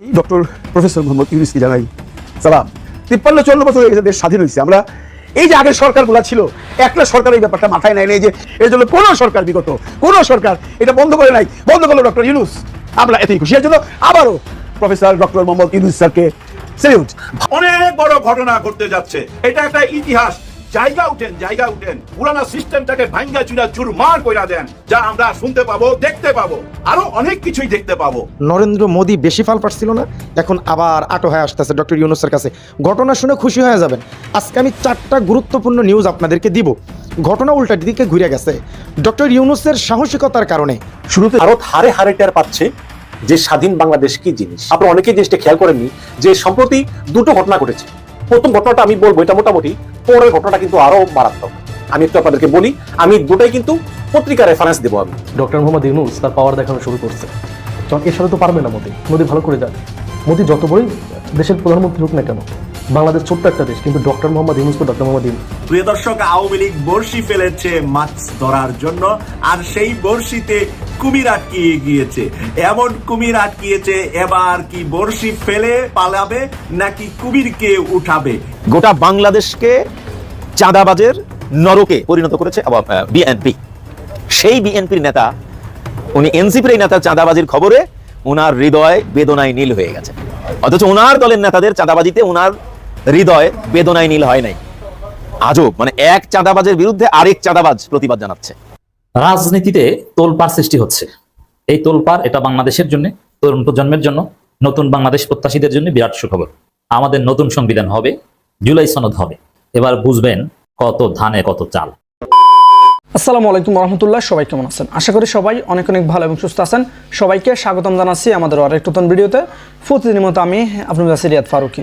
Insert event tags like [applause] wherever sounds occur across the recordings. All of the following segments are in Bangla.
ডক্টর প্রফেসর মোহাম্মদ ইউনুসকে জানাই সালাম। তিপ্পান্ন চল্ল বছর হয়ে গেছে, দেশ স্বাধীন হয়েছে। আমরা এই যে আগের সরকারগুলো ছিল একটা সরকার এই ব্যাপারটা মাথায় নেয় নেই যে এর জন্য কোনো সরকার বিগত, কোনো সরকার এটা বন্ধ করে নাই। বন্ধ করল ডক্টর ইউনুস। আমরা এতই খুশি। এর জন্য আবারও প্রফেসর ডক্টর মোহাম্মদ ইউনুস স্যারকে সেলিউট। অনেক বড় ঘটনা ঘটতে যাচ্ছে। এটা একটা ইতিহাস। জায়গা উঠেন জায়গা উঠেন। পুরানা সিস্টেমটাকে ভাঙ্গা চুরা চুরমার কইরা দেন যা আমরা শুনতে পাবো দেখতে পাবো আরও অনেক কিছুই দেখতে পাবো। নরেন্দ্র মোদী বেশি ফাল পাচ্ছিল না এখন আবার আটো হয়ে আসতেছে ডক্টর ইউনুসের কাছে। ঘটনা শুনে খুশি হয়ে যাবেন। আজকে আমি চারটা গুরুত্বপূর্ণ নিউজ আপনাদেরকে দিব। ঘটনা উল্টা দিকে ঘুরে গেছে। ডক্টর ইউনুসের সাহসিকতার কারণে। শুরুতে ভারত হারে হারে টের পাচ্ছে যে স্বাধীন বাংলাদেশ কি জিনিস। আপনারা অনেকেই জিনিসটা খেয়াল করেননি যে সম্প্রতি দুটো ঘটনা ঘটেছে। প্রথম ঘটনাটা আমি বলব এটা মোটামুটি পরের ঘটনাটা কিন্তু আরও মারাত্মক। আমি একটু আপনাদেরকে বলি আমি দুটাই কিন্তু পত্রিকা রেফারেন্স দেবো আমি। ডক্টর মোহাম্মদ ইউনুস তার পাওয়ার দেখানো শুরু করছে। কারণ এর সাথে তো পারবে না মোদি। মোদি ভালো করে জানে। মোদি যত বড়ই দেশের প্রধানমন্ত্রী হোক না কেন বাংলাদেশ ছোট্ট একটা দেশ কিন্তু ডক্টর মোহাম্মদ ইউনুস তো ডক্টর মোহাম্মদ ইউনুস। প্রিয় দর্শক আওয়ামী লীগ বর্ষি ফেলেছে মাছ ধরার জন্য আর সেই বর্ষিতে কুমির আটকিয়ে গিয়েছে। এমন কুমির আটকিয়েছে, এবার কি বর্ষি ফেলে পালাবে নাকি কুমিরকে উঠাবে? গোটা বাংলাদেশকে চাঁদাবাজের নরকে পরিণত করেছে বিএনপি সেই বিএনপির নেতা, উনি এনসিপির এই নেতার চাঁদাবাজির খবরে ওনার হৃদয় বেদনায় নীল হয়ে গেছে। অথচ ওনার দলের নেতাদের চাঁদাবাজিতে ওনার হৃদয় বেদনায় নীল হয় নাই। আজব মানে এক চাঁদাবাজের বিরুদ্ধে আরেক চাঁদাবাজ প্রতিবাদ জানাচ্ছে। রাজনীতিতে তোলপাড় সৃষ্টি হচ্ছে। এই তোলপাড় এটা বাংলাদেশের জন্য, তরুণ প্রজন্মের জন্য, নতুন বাংলাদেশ প্রত্যাশীদের জন্য বিরাট সুখবর। আমাদের নতুন সংবিধান হবে, জুলাই সনদ হবে। এবার বুঝবেন কত ধানে কত চাল। আসসালামু আলাইকুম রহমতুল্লাহ, সবাই কেমন আছেন? আশা করি সবাই অনেক অনেক ভালো এবং সুস্থ আছেন। সবাইকে স্বাগতম জানাচ্ছি আমাদের আরেক নতুন ভিডিওতে। প্রতিদিনের মতো আমি আপনার কাছে রিয়াদ ফারুকি।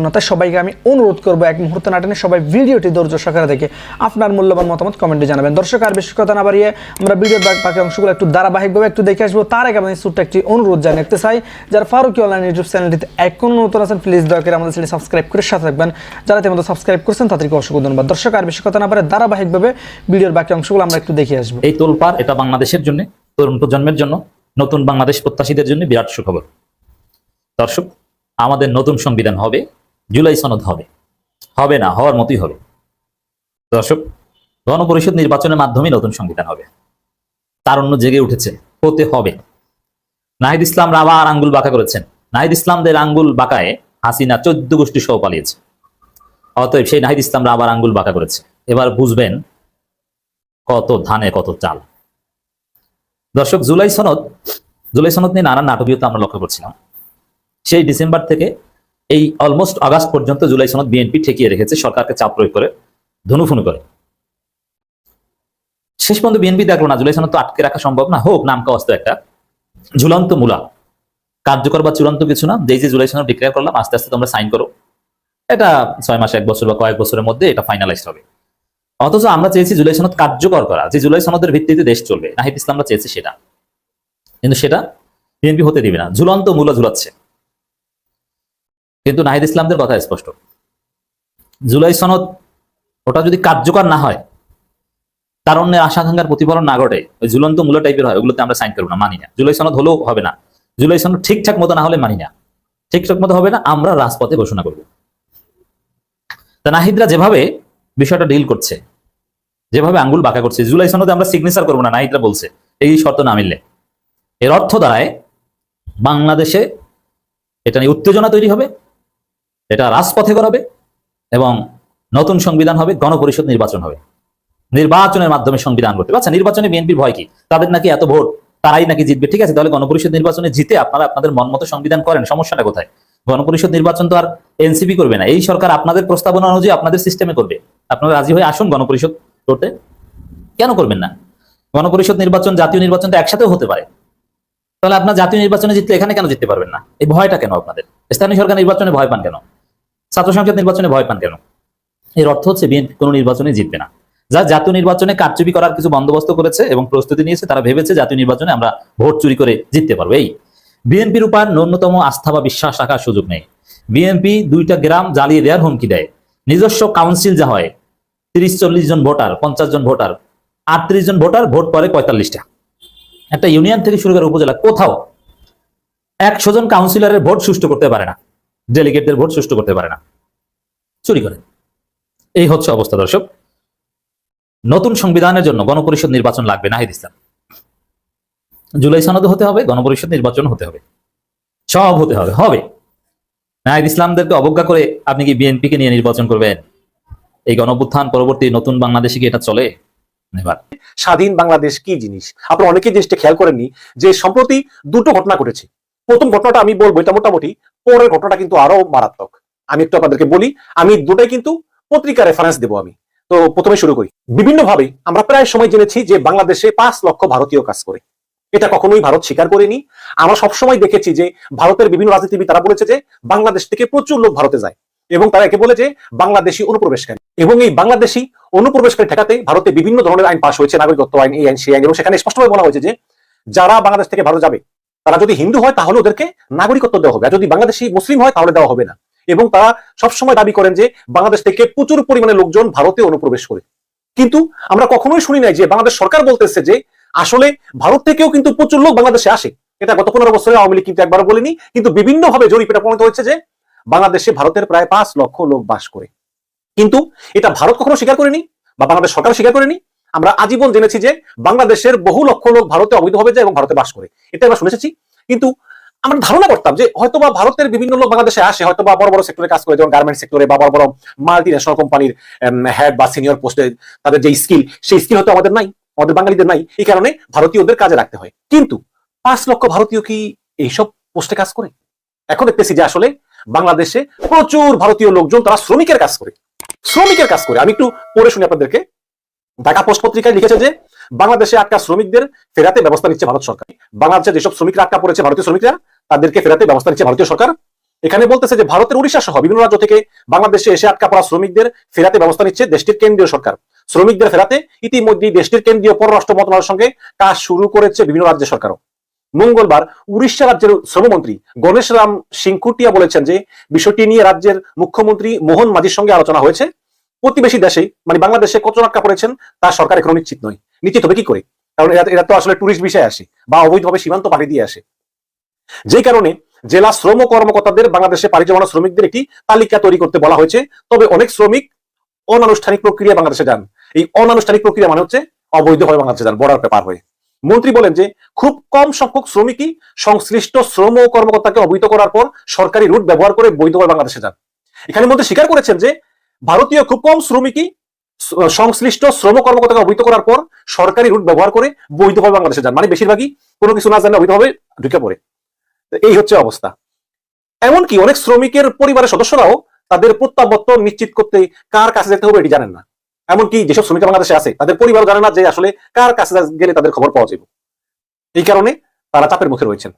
তাই সবাইকে আমি অনুরোধ করব এক মুহূর্তে নাটনে সবাই ভিডিওটি ধৈর্য সহকারে দেখে আপনার মূল্যবান মতামত কমেন্টে জানাবেন। দর্শক, আর বেশি কথা না বাড়িয়ে আমরা ভিডিওর বাকি অংশগুলো একটু ধারাবাহিকভাবে একটু দেখে আসব। তার আগে আমি ছোট্ট একটি অনুরোধ জানিয়ে রাখতে চাই, যারা ফারুকি অনলাইন ইউটিউব চ্যানেলটিতে এখনও নতুন আছেন প্লিজ দয়া করে আমাদের চ্যানেল সাবস্ক্রাইব করে সাথে থাকবেন। যারা তেমন সাবস্ক্রাইব করছেন, তাদেরকে অসংখ্য ধন্যবাদ। দর্শক, আর বেশি কথা না পারে ধারাবাহিকভাবে ভিডিওর বাকি অংশগুলো আমরা একটু দেখে আসব। এই তোলপাড় এটা বাংলাদেশের জন্য, তরুণ প্রজন্মের জন্য, নতুন বাংলাদেশ প্রত্যাশীদের জন্য বিরাট সুখবর। দর্শক, আমাদের নতুন সংবিধান হবে জুলাই সনদ হবে। হবে না, হওয়ার মতোই হবে। দর্শক, গণপরিষদ নির্বাচনের মাধ্যমে নতুন সংবিধান হবে। তারণ্য জেগে উঠেছে, হতে হবে। নাহিদ ইসলামরা আবার আঙ্গুল বাঁকা করেছেন। নাহিদ ইসলামদের আঙ্গুল বাঁকায় হাসিনা চোদ্দ গোষ্ঠী সহ পালিয়েছে। অতএব সেই নাহিদ ইসলামরা আবার আঙ্গুল বাঁকা করেছে। এবার বুঝবেন কত ধানে, কত চাল। দর্শক, জুলাই সনদ জুলাই সনদ নিয়ে নানান নাটকীয়তা আমরা লক্ষ্য করছিলাম। সেই ডিসেম্বর থেকে এই অলমোস্ট আগস্ট পর্যন্ত জুলাই সনদ বিএনপি ঠেকিয়ে রেখেছে, সরকারকে চাপ প্রয়োগ করে, ধনুফুনু করে। শেষ পর্যন্ত বিএনপি দেখল না, জুলাই সনদ তো আটকে রাখা সম্ভব না। হোক, নামকা অস্ত্র একটা। ঝুলন্ত মূলা। কার্যকর বা চূড়ান্ত কিছু না যে জুলাই সনদ ডিক্লেয়ার করলাম, আস্তে আস্তে তোমরা সাইন করো। এটা ছয় মাস, এক বছর বা কয়েক বছরের মধ্যে এটা ফাইনালাইজ হবে। অথচ আমরা চেয়েছি জুলাই সনদ কার্যকর করা, যে জুলাই সনদের ভিত্তিতে দেশ চলবে। নাহিদ ইসলামরা চেয়েছে সেটা। কিন্তু সেটা বিএনপি হতে দিবে না। ঝুলন্ত মূলা ঝুলাচ্ছে। কিন্তু নাহিদ ইসলামদের কথা স্পষ্ট। জুলাই সনদ ওটা যদি কার্যকর না হয়, তার অন্য আশাকাঙ্ক্ষার প্রতিফলন না ঘটে, ওই ঝুলন্ত মূলা টাইপের হয়, ওগুলোতে আমরা সাইন করব না, মানি না। জুলাই সনদ হলেও হবে না। জুলাই সনদ ঠিকঠাক মতো না হলে মানি না। ঠিকঠাক মতো হবে না, আমরা রাজপথে ঘোষণা করব। তা নাহিদরা যেভাবে বিষয়টা ডিল করছে, যেভাবে আঙ্গুল বাঁকা করছে, জুলাই সনদে আমরা সিগনেচার করব না, নাহিদরা বলছে, এই শর্ত না মিললে। এর অর্থ দাঁড়ায়, বাংলাদেশে এটা নিয়ে উত্তেজনা তৈরি হবে এটা রাজপথে করাবে এবং নতুন সংবিধান হবে, গণপরিষদ নির্বাচন হবে। নির্বাচনের মাধ্যমে সংবিধান করতে আচ্ছা নির্বাচনে বিএনপির ভয় কি? তাদের নাকি এত ভোট? তারাই নাকি জিতবে? ঠিক আছে, তাহলে গণপরিষদ নির্বাচনে জিতে আপনারা আপনাদের মন মতো সংবিধান করেন, সমস্যাটা কোথায়? গণপরিষদ নির্বাচন তো আর এনসিপি করবে না। এই সরকার আপনাদের প্রস্তাবনা অনুযায়ী আপনাদের সিস্টেমে করবে। আপনারা রাজি হয়ে আসুন গণপরিষদ করতে। কেন করবেন না? গণপরিষদ নির্বাচন, জাতীয় নির্বাচন তো একসাথেও হতে পারে। তাহলে আপনার জাতীয় নির্বাচনে জিতলে এখানে কেন জিততে পারবেন না? এই ভয়টা কেন আপনাদের? স্থানীয় সরকার নির্বাচনে ভয় পান কেন? ছাত্র সংসদ নির্বাচনে ভয় পান কেন? এর অর্থ হচ্ছে বিএনপি কোনো নির্বাচনে জিতবে না। যা জাতীয় নির্বাচনে কারচুপি করার কিছু বন্দোবস্ত করেছে এবং প্রস্তুতি নিয়েছে, তারা ভেবেছে জাতীয় নির্বাচনে আমরা ভোট চুরি করে জিততে পারব। এই বিএনপির উপর ন্যূনতম আস্থা বা বিশ্বাস রাখার সুযোগ নেই। বিএনপি দুইটা গ্রাম জ্বালিয়ে দেওয়ার হুমকি দেয়। নিজস্ব কাউন্সিল যা হয় তিরিশ চল্লিশ জন ভোটার, পঞ্চাশ জন ভোটার, আটত্রিশ জন ভোটার, ভোট করে পঁয়তাল্লিশটা। একটা ইউনিয়ন থেকে শুরু করে উপজেলা, কোথাও একশো জন কাউন্সিলরের ভোট সুষ্ঠু করতে পারে না। ডেলিগেটদের ভোট সুষ্ঠু করতে পারে না। চুরি করে। এই হচ্ছে অবস্থা দর্শক। নতুন সংবিধানের জন্য গণপরিষদ নির্বাচন লাগবে নাহিদ ইসলাম। জুলাই সনদ হতে হবে, গণপরিষদ নির্বাচন হতে হবে। সব হতে হবে হবে। নাহিদ ইসলামদেরকে অবজ্ঞা করে আপনি কি বিএনপিকে নিয়ে নির্বাচন করবেন? এই গণপুত্থান পরবর্তী নতুন বাংলাদেশে কি এটা চলে? স্বাধীন বাংলাদেশ কি জিনিস? আপনারা অনেকে জিনিসটা খেয়াল করেননি যে সম্প্রতি দুটো ঘটনা ঘটেছে। প্রথম ঘটনাটা আমি বলব, এটা মোটামুটি পরের ঘটনাটা কিন্তু আরও মারাত্মক। আমি একটু আপনাদেরকে বলি, আমি দুটাই কিন্তু পত্রিকা রেফারেন্স দেবো আমি। তো প্রথমে শুরু করি। বিভিন্নভাবে আমরা প্রায় সময় জেনেছি যে বাংলাদেশে পাঁচ লক্ষ ভারতীয় কাজ করে। এটা কখনোই ভারত স্বীকার করেনি। আমরা সবসময় দেখেছি যে ভারতের বিভিন্ন রাজনীতিবিদ তারা বলেছে যে বাংলাদেশ থেকে প্রচুর লোক ভারতে যায় এবং তারা একে বলে যে বাংলাদেশি অনুপ্রবেশকারী। এবং এই বাংলাদেশি অনুপ্রবেশকারী ঠেকাতে ভারতে বিভিন্ন ধরনের আইন পাশ হয়েছে, নাগরিকত্ব আইন, এই আইন, সেই আইন, এবং সেখানে স্পষ্টভাবে বলা হয়েছে যে যারা বাংলাদেশ থেকে ভারত যাবে তারা যদি হিন্দু হয়, তাহলে ওদেরকে নাগরিকত্ব দেওয়া হবে। আর যদি বাংলাদেশি মুসলিম হয়, তাহলে দেওয়া হবে না। এবং তারা সবসময় দাবি করেন যে, বাংলাদেশ থেকে প্রচুর পরিমাণে লোকজন ভারতে অনুপ্রবেশ করে। কিন্তু আমরা কখনোই শুনি নাই যে, বাংলাদেশ সরকার বলতেছে যে, আসলে ভারত থেকেও কিন্তু প্রচুর লোক বাংলাদেশে আসে। এটা গত পনেরো বছরে আওয়ামী লীগ কিন্তু একবার বলেনি। কিন্তু বিভিন্নভাবে জরিপ এটা প্রমাণিত হয়েছে যে, বাংলাদেশে ভারতের প্রায় পাঁচ লক্ষ লোক বাস করে। কিন্তু এটা ভারত কখনো স্বীকার করেনি, বা বাংলাদেশ সরকার স্বীকার করেনি আমরা আজীবন জেনেছি যে বাংলাদেশের বহু লক্ষ লোক ভারতে অবৈধভাবে যায় এবং ভারতে বাস করে। এটা আমরা শুনেছি। কিন্তু আমরা ধারণা করতাম যে হয়তোবা ভারতের বিভিন্ন লোক বাংলাদেশে আসে হয়তো বা বড় বড় সেক্টরে কাজ করে, যেমন গার্মেন্ট সেক্টরে বা বড় বড় মাল্টি ন্যাশনাল কোম্পানির হেড বা সিনিয়র পোস্টে তাদের যে স্কিল সেই স্কিল হয়তো আমাদের নাই, আমাদের বাঙালিদের নাই। এই কারণে ভারতীয়দের কাজে রাখতে হয়। কিন্তু পাঁচ লক্ষ ভারতীয় কি এইসব পোস্টে কাজ করে? এখন দেখতেছি যে আসলে বাংলাদেশে প্রচুর ভারতীয় লোকজন তারা শ্রমিকের কাজ করে। শ্রমিকের কাজ করে। আমি একটু পড়ে শুনি আপনাদেরকে। ঢাকা পোস্ট পত্রিকায় লিখেছে যে, বাংলাদেশে আটকা শ্রমিকদের ফেরাতে ব্যবস্থা নিচ্ছে ভারত সরকার। বাংলাদেশে যেসব শ্রমিকরা আটকা পড়েছে ভারতীয় শ্রমিকরা, তাদেরকে ফেরাতে ব্যবস্থা নিচ্ছে ভারতীয় সরকার। এখানে বলতেছে যে, ভারতের উড়িষ্যা সহ বিভিন্ন রাজ্য থেকে বাংলাদেশে এসে আটকা পড়া শ্রমিকদের ফেরাতে ব্যবস্থা নিচ্ছে দেশটির কেন্দ্রীয় সরকার। শ্রমিকদের ফেরাতে ইতিমধ্যে দেশটির কেন্দ্রীয় পররাষ্ট্র মন্ত্রণালয়ের সঙ্গে কাজ শুরু করেছে বিভিন্ন রাজ্য সরকারও। মঙ্গলবার উড়িষ্যা রাজ্যের শ্রমমন্ত্রী গণেশ রাম সিংকুটিয়া বলেছেন যে, বিষয়টি নিয়ে রাজ্যের মুখ্যমন্ত্রী মোহন মাঝির সঙ্গে আলোচনা হয়েছে। প্রতিবেশী দেশে মানে বাংলাদেশে কত আটকা পড়েছেন, তা সরকার এখনও নিশ্চিত নয়। নিশ্চিত হবে কি করে? কারণ এরা তো আসলে টুরিস্ট বিষয়ে আসে, বা অবৈধভাবে সীমান্ত পাড়ি দিয়ে আসে। যে কারণে জেলা শ্রম কর্মকর্তাদের বাংলাদেশে পাড়ি জমানো শ্রমিকদের একটি তালিকা তৈরি করতে বলা হয়েছে। তবে অনেক শ্রমিক অনানুষ্ঠানিক প্রক্রিয়া বাংলাদেশে যান। এই অনানুষ্ঠানিক প্রক্রিয়া মানে হচ্ছে অবৈধভাবে বাংলাদেশে যান বর্ডার পেপার হয়ে। মন্ত্রী বলেন যে, খুব কম সংখ্যক শ্রমিকই সংশ্লিষ্ট শ্রম কর্মকর্তাকে অবহিত করার পর সরকারি রুট ব্যবহার করে বৈধভাবে বাংলাদেশে যান। এখানে মধ্যে স্বীকার করেছেন যে ভারতীয় খুব কম শ্রমিকই সংশ্লিষ্ট শ্রম কর্মকর্তাকে অবহিত করার পর সরকারি রুট ব্যবহার করে বৈধভাবে বাংলাদেশে যান। মানে বেশিরভাগই কোনো কিছু না জানে অবৈধভাবে ঢুকে পড়ে। এই হচ্ছে অবস্থা। এমনকি অনেক শ্রমিকের পরিবারের সদস্যরাও তাদের প্রত্যাবর্তন নিশ্চিত করতে কার কাছে যেতে হবে এটি জানেন না। এমনকি যেসব শ্রমিক বাংলাদেশে আছে, তাদের পরিবার জানে না যে আসলে কার কাছে গেলে তাদের খবর পাওয়া যাবে। এই কারণে তারা চাপের মুখে রয়েছেন।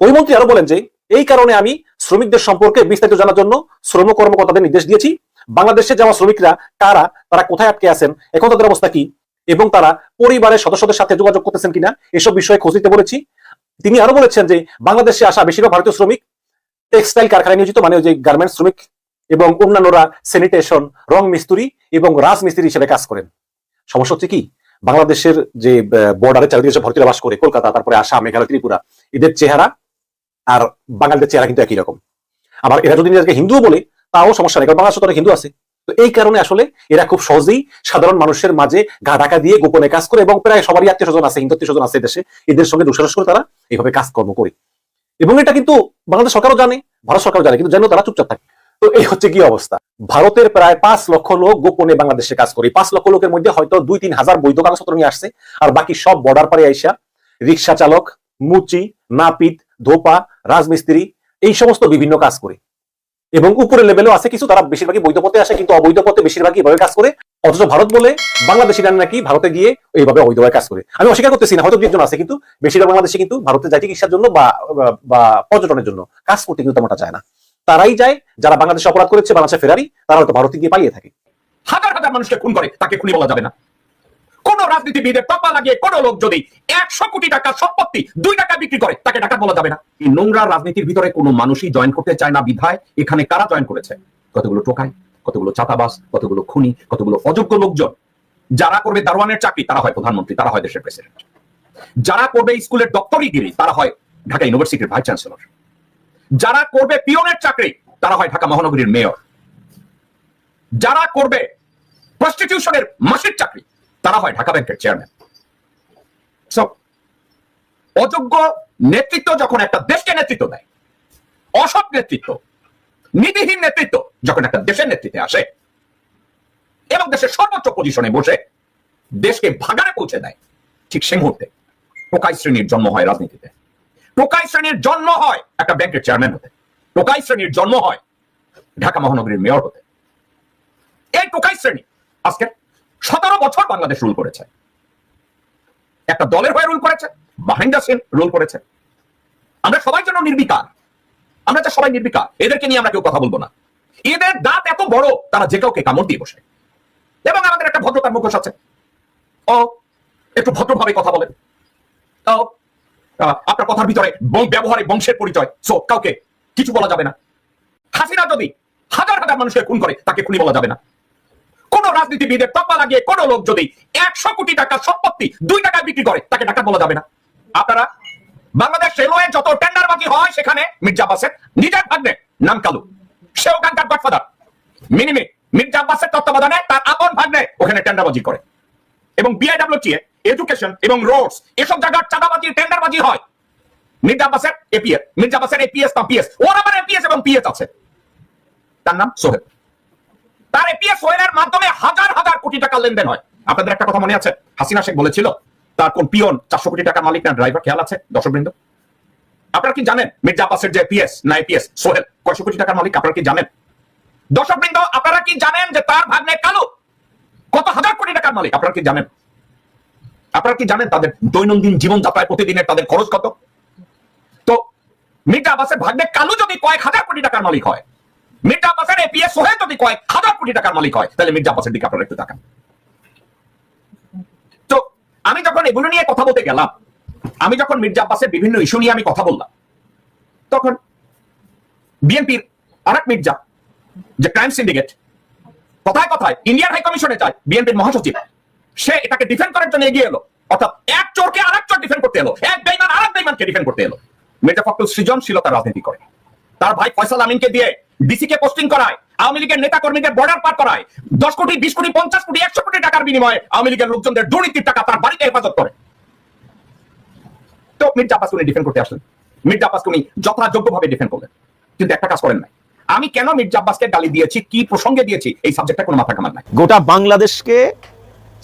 ওই মন্ত্রী আরও বলেন যে, এই কারণে আমি শ্রমিকদের সম্পর্কে বিস্তারিত জানার জন্য শ্রম কর্মকর্তাদের নির্দেশ দিয়েছি। বাংলাদেশে যাওয়া শ্রমিকরা, কারা, তারা কোথায় আটকে আছেন, এখন তাদের অবস্থা কি, এবং তারা পরিবারের সদস্যদের সাথে যোগাযোগ করতেছেন কিনা, এসব বিষয়ে খোঁজ দিতে বলেছি। তিনি আরও বলেছেন যে, বাংলাদেশে আসা বেশিরভাগ ভারতীয় শ্রমিক টেক্সটাইল কারখানায় নিয়োজিত মানে যে গার্মেন্টস শ্রমিক এবং অন্যান্যরা স্যানিটেশন রং মিস্ত্রি এবং রাজমিস্ত্রি হিসেবে কাজ করেন। সমস্যা হচ্ছে কি, বাংলাদেশের যে বর্ডারে চারিদিকে যে ভারতীয়রা বাস করে, কলকাতা, তারপরে আসাম, মেঘালয়, ত্রিপুরা, এদের চেহারা আর বাঙালিদের চেহারা কিন্তু একই রকম। আবার এরা যদি নিজেকে হিন্দুও বলে তাও সমস্যা নেই, কারণ বাংলাদেশে অনেক হিন্দু আছে। তো এই কারণে আসলে এরা খুব সহজেই সাধারণ মানুষের মাঝে গা ঢাকা দিয়ে গোপনে কাজ করে এবং প্রায় সবারই আত্মীয় স্বজন আছে, হিন্দু আত্মীয় স্বজন আছে দেশে। এদের সঙ্গে দুঃসাহস করে তারা এইভাবে কাজকর্ম করে। এবং এটা কিন্তু বাংলাদেশ সরকারও জানে, ভারত সরকারও জানে, কিন্তু জানেও তারা চুপচাপ থাকে। তো এই হচ্ছে কি অবস্থা? ভারতের প্রায় পাঁচ লক্ষ লোক গোপনে বাংলাদেশে কাজ করে। পাঁচ লক্ষ লোকের মধ্যে হয়তো দুই তিন হাজার বৈধ কাগজপত্র নিয়ে আসছে, আর বাকি সব বর্ডার পারে আইসা রিক্সা চালক, মুচি, নাপিত, ধোপা, রাজমিস্ত্রি, এই সমস্ত বিভিন্ন কাজ করে। এবং উপরের লেভেলও আছে কিছু, তারা বেশিরভাগই বৈধ পথে আসে, কিন্তু অবৈধ পথে বেশিরভাগই এভাবে কাজ করে। অথচ ভারত বলে বাংলাদেশিরা নাকি ভারতে গিয়ে এইভাবে অবৈধভাবে কাজ করে। আমি অস্বীকার করতেছি না, হয়তো একজন আছে কিন্তু, বেশিরভাগ বাংলাদেশে কিন্তু ভারতে যায় চিকিৎসার জন্য বা পর্যটনের জন্য কাজ করতে কিন্তু তেমনটা চায় না। তারাই যায়, যারা বাংলাদেশে অপরাধ করেছে বাংলাদেশে ফেরারি তারা হয়তো ভারতে গিয়ে পালিয়ে থাকে। হাজার হাজার মানুষকে খুন করে, তাকে খুনি বলা যাবে না। কোন রাজনীতিবিদের টাকা লাগিয়ে কোন লোক যদি একশো কোটি টাকা সম্পত্তি, দুই টাকা বিক্রি করে, তাকে টাকা বলা যাবে না। এই নোংরা রাজনীতির ভিতরে কোনো মানুষই জয়েন করতে চায় না বিধায় এখানে কারা জয়েন করেছে? কতগুলো টোকাই কতগুলো চাতাবাস কতগুলো খুনি, কতগুলো অযোগ্য লোকজন? যারা করবে দারোয়ানের চাকরি, তারা হয় প্রধানমন্ত্রী, তারা হয় দেশের প্রেসিডেন্ট যারা করবে স্কুলের দপ্তরিগিরি, তারা হয় ঢাকা ইউনিভার্সিটির ভাইস চ্যান্সেলর যারা করবে পিয়নের চাকরি, তারা হয় ঢাকা মহানগরীর মেয়র যারা করবে প্রস্টিটিউশনের মাসের চাকরি তারা হয় ঢাকা ব্যাংকের চেয়ারম্যান অযোগ্য নেতৃত্ব যখন একটা দেশকে নেতৃত্ব দেয়, অসৎ নেতৃত্ব নীতিহীন নেতৃত্ব যখন একটা দেশের নেতৃত্বে আসে, এবং দেশের সর্বোচ্চ পজিশনে বসে দেশকে ভাগারে পৌঁছে দেয়, ঠিক সে মুহূর্তে টোকাই শ্রেণির জন্ম হয় রাজনীতিতে। টোকাই শ্রেণির জন্ম হয় একটা ব্যাংকের চেয়ারম্যান হতে। টোকাই শ্রেণির জন্ম হয় ঢাকা মহানগরীর মেয়র হতে। এই টোকাই শ্রেণি আজকে সতেরো বছর বাংলাদেশ রুল করেছে। একটা দলের হয়ে রুল করেছে বাহিন্দা সিং রুল করেছে। আমরা সবাই জন্য নির্বিকার। আমরা তো সবাই নির্বিকার, এদেরকে নিয়ে আমরা কেউ কথা বলব না। এদের দাঁত এত বড়, তারা যে কাউকে কামড় দিয়ে বসে। এবং আমাদের একটা ভদ্রতার মুখোশ আছে। ও, একটু ভদ্রভাবে কথা বলেন। ও আপনার কথার ভিতরে ব্যবহারে বংশের পরিচয়। সো, কাউকে কিছু বলা যাবে না। হাসিনা যদি হাজার হাজার মানুষকে খুন করে, তাকে খুনি বলা যাবে না। কোন রাজনীতিবিদের টাকা লাগিয়ে কোন লোক যদি একশো কোটি টাকা সম্পত্তি দুই টাকায় বিক্রি করে, তাকে টাকা বলা যাবে না। আপনারা বাংলাদেশ রেলওয়ে যত টেন্ডারবাজি হয় সেখানে মির্জা আব্বাসের নিজের ভাগ্নে নাম কালু। সে ওখানকার গডফাদার। মিনিমি মির্জা আব্বাসের তত্ত্বাবধানে তার আপন ভাগ্নে ওখানে টেন্ডারবাজি করে। এবং বিআইডব্লিউটিএ এডুকেশন এবং রোডস এসব জায়গার চাঁদাবাজি টেন্ডারবাজি হয়। মির্জা আব্বাসের এপিএস মির্জা আব্বাসের এপিএস না পিএস ওর আবার এপিএস এবং পিএস আছে। তার নাম সোহেল। তার এপিএস সোহেলের মাধ্যমে হাজার হাজার কোটি টাকা লেনদেন হয়। আপনাদের একটা কথা মনে আছে? হাসিনা শেখ বলেছিল, তার কোন পিয়ন চারশো কোটি টাকার মালিক না, ড্রাইভার খেয়াল আছে, দর্শকবৃন্দ? আপনারা কি জানেন মির্জা আব্বাসের যে পিএস না এপিএস সোহেল, কয়শো কোটি টাকার মালিক, আপনারা কি জানেন? দর্শকবৃন্দ, আপনারা কি জানেন যে তার ভাগ্নে কালু? কত হাজার কোটি টাকার মালিক, আপনারা কি জানেন? আপনারা কি জানেন তাদের দৈনন্দিন জীবন জীবনযাত্রায় প্রতিদিনের তাদের খরচ কত? তো মির্জা আব্বাসের ভাগ্নে কালু যদি কয়েক হাজার কোটি টাকার মালিক হয় মির্জা আব্বাসের এপিএস সোহেল যদি কয়েক হাজার কোটি টাকার মালিক হয়, তাহলে মির্জা আব্বাসের দিকে আপনারা একটু তাকান। তো আমি যখন এগুলো নিয়ে কথা বলতে গেলাম, আমি যখন মির্জা আব্বাসের বিভিন্ন ইস্যু নিয়ে আমি কথা বললাম, তখন বিএনপির আরেক মির্জা, যে ক্রাইম সিন্ডিকেট, কথায় কথায় ইন্ডিয়ান হাই কমিশনে যায়, বিএনপির মহাসচিব। সে এটাকে ডিফেন্ড করার জন্য এগিয়ে এলো। অর্থাৎ এক চোরকে আরেক চোর ডিফেন্ড করতে এলো। এক বেইমান আরেক বেইমানকে ডিফেন্ড করতে এলো। মির্জা ফখরুল সৃজনশীলতার রাজনীতি করে। তার ভাই ফয়সাল আমিনকে দিয়ে ডিসি কে পোস্টিং করায়, আওয়ামী লীগের নেতা কর্মীদের বর্ডার পার করায়, দশ কোটি, বিশ কোটি, পঞ্চাশ কোটি, একশো কোটি টাকার বিনিময়ে আওয়ামী লীগের লোকজনদের দুর্নীতির টাকা তার বাড়িতে হেফাজত করে। তো মির্জা আব্বাস উনি ডিফেন্ড করতে আসলেন। মির্জা আব্বাস উনি যথাযোগ্যভাবে ডিফেন্ড করলেন। কিন্তু একটা কাজ করেন নাই। আমি কেন মির্জা আব্বাসকে গালি দিয়েছি, কি প্রসঙ্গে দিয়েছি, এই সাবজেক্টটা কোনো মাথা কামার নাই। গোটা বাংলাদেশকে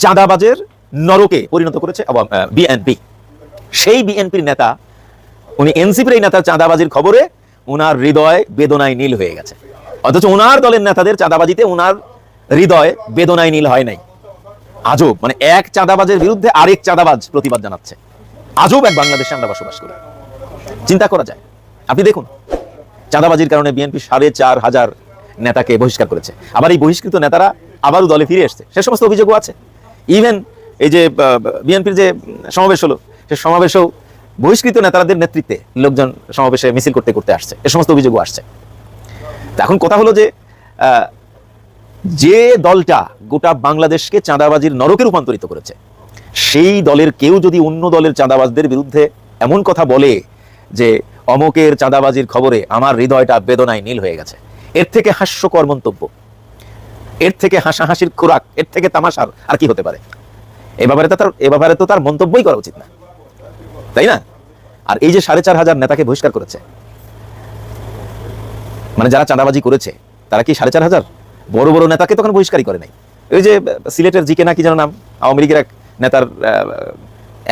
চাঁদাবাজের নরকে পরিণত করেছে বিএনপি সেই বিএনপির নেতা, উনি এনসিপির এই নেতার চাঁদাবাজির খবরে উনার হৃদয় বেদনায় নীল হয়ে গেছে। অথচ ওনার দলের নেতাদের চাঁদাবাজিতে ওনার হৃদয় বেদনায় নীল হয় নাই। আজব মানে এক চাঁদাবাজের বিরুদ্ধে আরেক চাঁদাবাজ প্রতিবাদ জানাচ্ছে। আজব এক বাংলাদেশে আমরা বসবাস করি। চিন্তা করা যায়। আপনি দেখুন, চাঁদাবাজির কারণে বিএনপি সাড়ে চার হাজার নেতাকে বহিষ্কার করেছে। আবার এই বহিষ্কৃত নেতারা আবারও দলে ফিরে এসছে। সে সমস্ত অভিযোগও আছে। ইভেন এই যে বিএনপির যে সমাবেশ হলো, সে সমাবেশেও বহিষ্কৃত নেতাদের নেতৃত্বে লোকজন সমাবেশে মিছিল করতে করতে আসছে। এ সমস্ত অভিযোগও আসছে। এখন কথা হলো যে যে দলটা গোটা বাংলাদেশকে চাঁদাবাজির নরকে রূপান্তরিত করেছে, সেই দলের কেউ যদি অন্য দলের চাঁদাবাজদের বিরুদ্ধে এমন কথা বলে যে, অমকের চাঁদাবাজির খবরে আমার হৃদয়টা বেদনায় নীল হয়ে গেছে, এর থেকে হাস্যকর মন্তব্য, এর থেকে হাসাহাসির খোরাক, এর থেকে তামাশার আর কি হতে পারে? এ ব্যাপারে তো তার, এ ব্যাপারে তো তার মন্তব্যই করা উচিত না। তাই না? আর এই যে সাড়ে চার হাজার নেতাকে বহিষ্কার করেছে মানে যারা চাঁদাবাজি করেছে, তারা কি সাড়ে চার হাজার? বড় বড় নেতাকে তখন বহিষ্কারই করে নাই। ওই যে সিলেটের জিকে না কি যেন নাম, আওয়ামী লীগের এক নেতার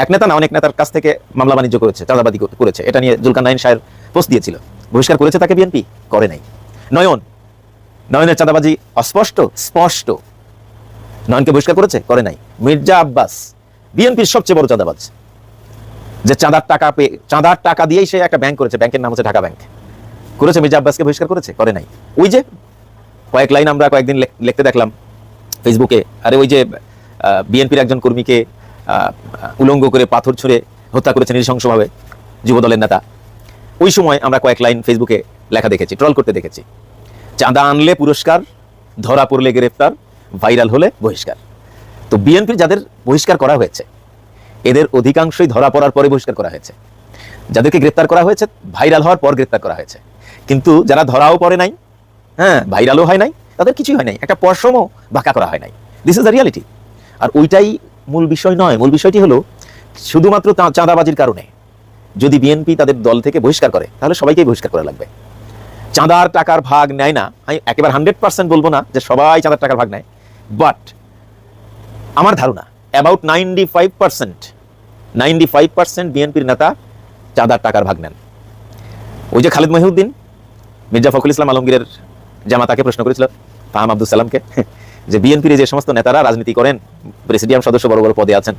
এক নেতা না, অনেক নেতার কাছ থেকে মামলা বাণিজ্য করেছে, চাঁদাবাজি করেছে। এটা নিয়ে জুলকার নাইন সাহের পোস্ট দিয়েছিল। বহিষ্কার করেছে তাকে বিএনপি? করে নাই। নয়ন, নয়নের চাঁদাবাজি অস্পষ্ট? স্পষ্ট। নয়নকে বহিষ্কার করেছে? করে নাই। মির্জা আব্বাস, বিএনপির সবচেয়ে বড় চাঁদাবাজ। যে চাঁদার টাকা পেয়ে চাঁদার টাকা দিয়েই সে একটা ব্যাংক করেছে। ব্যাংকের নাম হচ্ছে ঢাকা ব্যাংক করেছে মির্জা আব্বাসকে বহিষ্কার করেছে? করে নাই। ওই যে কয়েক লাইন আমরা কয়েকদিন লেখ- লিখতে দেখলাম ফেসবুকে আরে ওই যে বিএনপির একজন কর্মীকে উলঙ্গ করে পাথর ছুঁড়ে হত্যা করেছে নৃশংসভাবে যুবদলের নেতা। ওই সময় আমরা কয়েক লাইন ফেসবুকে লেখা দেখেছি ট্রল করতে দেখেছি। চাঁদা আনলে পুরস্কার, ধরা পড়লে গ্রেফতার ভাইরাল হলে বহিষ্কার। তো বিএনপির যাদের বহিষ্কার করা হয়েছে এদের অধিকাংশই ধরা পড়ার পরে বহিষ্কার করা হয়েছে। যাদেরকে গ্রেপ্তার করা হয়েছে, ভাইরাল হওয়ার পর গ্রেপ্তার করা হয়েছে। কিন্তু যারা ধরাও পড়ে নাই হ্যাঁ ভাইরালও হয় নাই, তাদের কিছুই হয় নাই। একটা পশমও বাঁকা করা হয় নাই। দিস ইজ দ্য রিয়ালিটি আর ওইটাই মূল বিষয় নয়। মূল বিষয়টি হলো, শুধুমাত্র চাঁদাবাজির কারণে যদি বিএনপি তাদের দল থেকে বহিষ্কার করে, তাহলে সবাইকেই বহিষ্কার করা লাগবে। চাঁদার টাকার ভাগ নেয় না। আমি একেবারে হান্ড্রেড পার্সেন্ট বলব না যে সবাই চাঁদার টাকার ভাগ নেয়। বাট আমার ধারণা about ninety five percent ninety five percent বিএনপির নেতা চাঁদার টাকার ভাগ নেন। ওই যে খালিদ মহিউদ্দিন, মির্জা ফখরুল ইসলাম আলমগীরের জামাতাকে প্রশ্ন করেছিল, ফাহাম আব্দুল সালামকে, যে বিএনপির যে সমস্ত নেতারা রাজনীতি করেন, প্রেসিডিয়াম সদস্য বড় বড় পদে আছেন,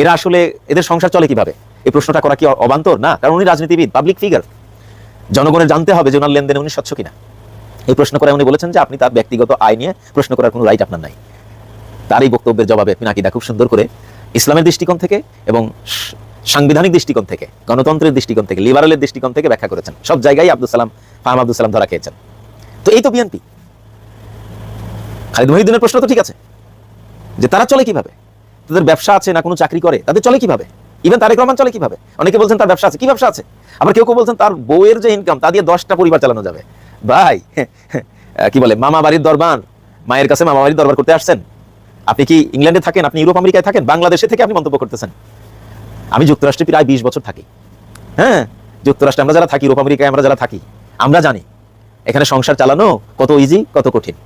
এরা আসলে এদের সংসার চলে কীভাবে? এই প্রশ্নটা করা কি অবান্তর? না, কারণ উনি রাজনীতিবিদ পাবলিক ফিগার জনগণের জানতে হবে যে ওনার লেনদেনে উনি স্বচ্ছ কিনা। এই প্রশ্ন করে উনি বলেছেন যে আপনি তার ব্যক্তিগত আয় নিয়ে প্রশ্ন করার কোনো রাইট আপনার নাই। তার এই বক্তব্যের জবাবে পিনাকিদা খুব সুন্দর করে ইসলামের দৃষ্টিকোণ থেকে এবং সাংবিধানিক দৃষ্টিকোণ থেকে, গণতন্ত্রের দৃষ্টিকোণ থেকে লিবারেলের দৃষ্টিকোণ থেকে ব্যাখ্যা করেছেন। সব জায়গায় আব্দুল সালাম, ফাহাম আব্দুল সালাম ধরা খেয়েছেন। তো এই তো বিএনপি খালিদ মহিউদ্দিনের প্রশ্ন তো ঠিক আছে, যে তারা চলে কীভাবে? তাদের ব্যবসা আছে না কোনো চাকরি করে, তাদের চলে কীভাবে? ইভেন তারেক রহমান চলে কীভাবে? অনেকে বলছেন তার ব্যবসা আছে, কি ব্যবসা আছে? আবার কেউ কেউ বলছেন তার বউয়ের যে ইনকাম তা দিয়ে দশটা পরিবার চালানো যাবে। ভাই [laughs] কি বলে মামা বাড়ির দরবার, মায়ের কাছে মামা বাড়ির দরবার করতে আসছেন? আপনি কি ইংল্যান্ডে থাকেন? আপনি ইউরোপ, আমেরিকায় থাকেন? বাংলাদেশে থেকে আপনি মন্তব্য করতেছেন। আমি যুক্তরাষ্ট্রে প্রায় বিশ বছর থাকি। হ্যাঁ যুক্তরাষ্ট্রে আমরা যারা থাকি, ইউরোপ, আমেরিকায় আমরা যারা থাকি, আমরা জানি এখানে সংসার চালানো কত ইজি কত কঠিন।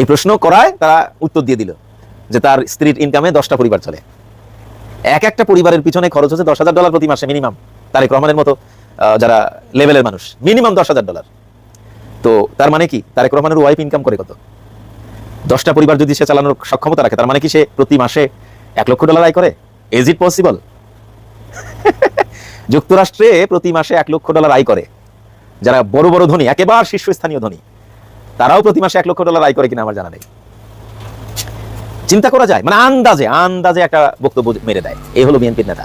এই প্রশ্ন করায় তারা উত্তর দিয়ে দিল যে তার স্ত্রীর ইনকামে দশটা পরিবার চলে। এক একটা পরিবারের পিছনে খরচ হচ্ছে দশ হাজার ডলার প্রতি মাসে মিনিমাম তারেক রহমানের মতো যারা লেভেলের মানুষ মিনিমাম দশ হাজার ডলার তো তার মানে কি? তারেক রহমানের ওয়াইফ ইনকাম করে কত? দশটা পরিবার যদি সে চালানোর সক্ষমতা রাখে, তার মানে কি সে প্রতি মাসে এক লক্ষ ডলার আয় করে? ইজ ইট পসিবল যুক্তরাষ্ট্রে প্রতি মাসে এক লক্ষ ডলার আয় করে। যারা বড় বড় ধনী, একেবারে শীর্ষস্থানীয় ধনী, তারাও প্রতি মাসে এক লক্ষ ডলার আয় করে কিনা আমার জানা নেই। চিন্তা করা যায় মানে আন্দাজে আন্দাজে একটা বক্তব্য মেরে দেয়। এই হলো বিএনপির নেতা।